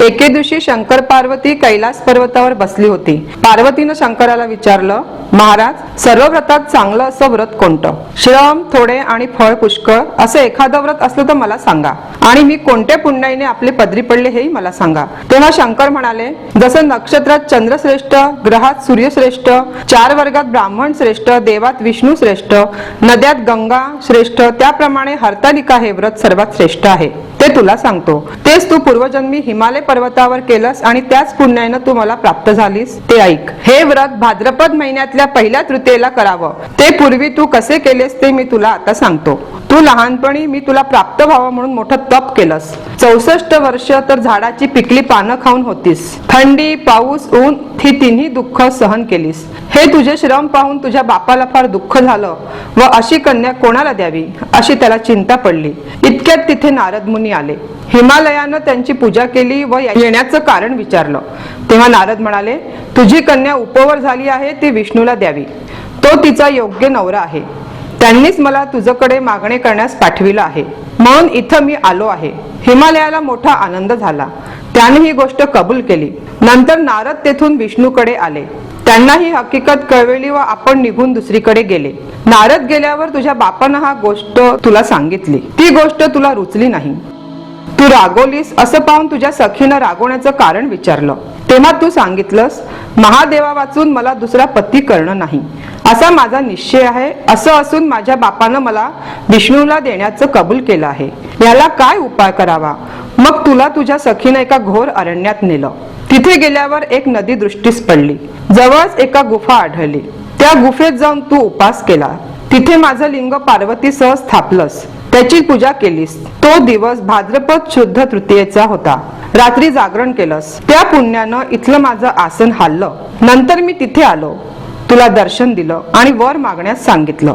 एके दिवशी शंकर पार्वती कैलास पर्वतावर बसली होती. पार्वतीनं शंकराला विचारलं महाराज सर्व व्रतात चांगलं असं व्रत कोणतं? श्रम थोडे आणि फळ पुष्कळ असं एखादं व्रत असलं तर मला सांगा. आणि मी कोणत्या पुण्याईने आपले पदरी पडले हेही मला सांगा. तेव्हा शंकर म्हणाले जसं नक्षत्रात चंद्र श्रेष्ठ ग्रहात सूर्य श्रेष्ठ चार वर्गात ब्राह्मण श्रेष्ठ देवात विष्णू श्रेष्ठ नद्यात गंगा श्रेष्ठ त्याप्रमाणे हरतालिका हे व्रत सर्वात श्रेष्ठ आहे. ते तुला सांगतो. तेच तू पूर्वजन्मी हिमालय पर्वतावर केलंस आणि त्याच पुण्यानं तू मला प्राप्त झालीस. ते ऐक. हे व्रत भाद्रपद महिन्यातल्या पहिल्या तृतीयेला करावं. ते पूर्वी तू कसे केलेस ते मी तुला आता सांगतो. तू लहानपणी मी तुला प्राप्त व्हावं म्हणून मोठं तप केलंस. चौसष्ट वर्ष तर झाडाची पिकली पानं खाऊन होतीस. थंडी पाऊस ऊन ही तिन्ही दुःख सहन केलीस. हे तुझे श्रम पाहून तुझ्या बापाला फार दुःख झालं व अशी कन्या कोणाला द्यावी अशी त्याला चिंता पडली. इतक्यात तिथे नारद मुनी आले. हिमालयानं त्यांची पूजा केली व येण्याचं कारण विचारलं. तेव्हा नारद म्हणाले तुझी कन्या उपवर झाली आहे ती विष्णूला द्यावी. तो तिचा योग्य नवरा आहे. त्यांनीच मला तुझकडे मागणे करण्यास पाठविलं आहे. म्हणून इथं मी आलो आहे. हिमालयाला मोठा आनंद झाला. त्याने ही गोष्ट कबूल केली. नंतर नारद तेथून विष्णूकडे आले. त्यांना ही हकीकत कळवली व आपण निघून दुसरीकडे गेले. नारद गेल्यावर तुझ्या बापानं हा गोष्ट तुला सांगितली. ती गोष्ट तुला रुचली नाही. तू रागवलीस असं पाहून तुझ्या सखीनं रागवण्याचं कारण विचारलं. तेव्हा तू सांगितलंस महादेवा वाचून मला दुसरा पती करणं नाही. असा माझा निश्चय आहे. असं असून माझ्या बापानं मला विष्णूला देण्याचं कबूल केलं आहे. याला काय उपाय करावा? मग तुला तुझ्या सखीनं एका घोर अरण्यात नेलं. तिथे गेल्यावर एक नदी दृष्टीस पडली. जवळच एका गुफा आढळली. त्या गुफेत जाऊन तू उपास केला. तिथे माझं लिंग पार्वतीसह स्थापलंस. त्याची पूजा केलीस. तो दिवस भाद्रपद शुद्ध तृतीयेचा होता. रात्री जागरण केलंस. त्या पुण्यानं इथलं माझं आसन हाललं नंतर मी तिथे आलो. तुला दर्शन दिलं आणि वर मागण्यास सांगितलं.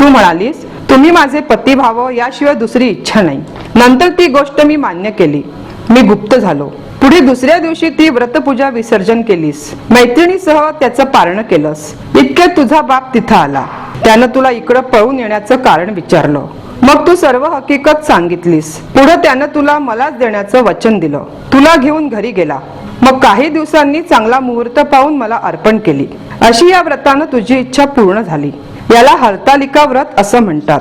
तू म्हणालीस तुम्ही माझे पती व्हावं याशिवाय दुसरी इच्छा नाही. नंतर ती गोष्ट मी मान्य केली. मी गुप्त झालो. पुढे दुसऱ्या दिवशी ती व्रतपूजा विसर्जन केलीस. मैत्रिणीसह त्याचं पारण केलंस. इतक्या तुझा बाप तिथं आला. त्यानं तुला इकडं पळून येण्याचं कारण विचारलं. मग तू सर्व हकीकत सांगितलीस. पुढे त्यानं तुला मलाच देण्याचं वचन दिलं. तुला घेऊन घरी गेला. मग काही दिवसांनी चांगला मुहूर्त पाहून मला अर्पण केली. अशी या व्रतानं तुझी इच्छा पूर्ण झाली. याला हरतालिका व्रत असं म्हणतात.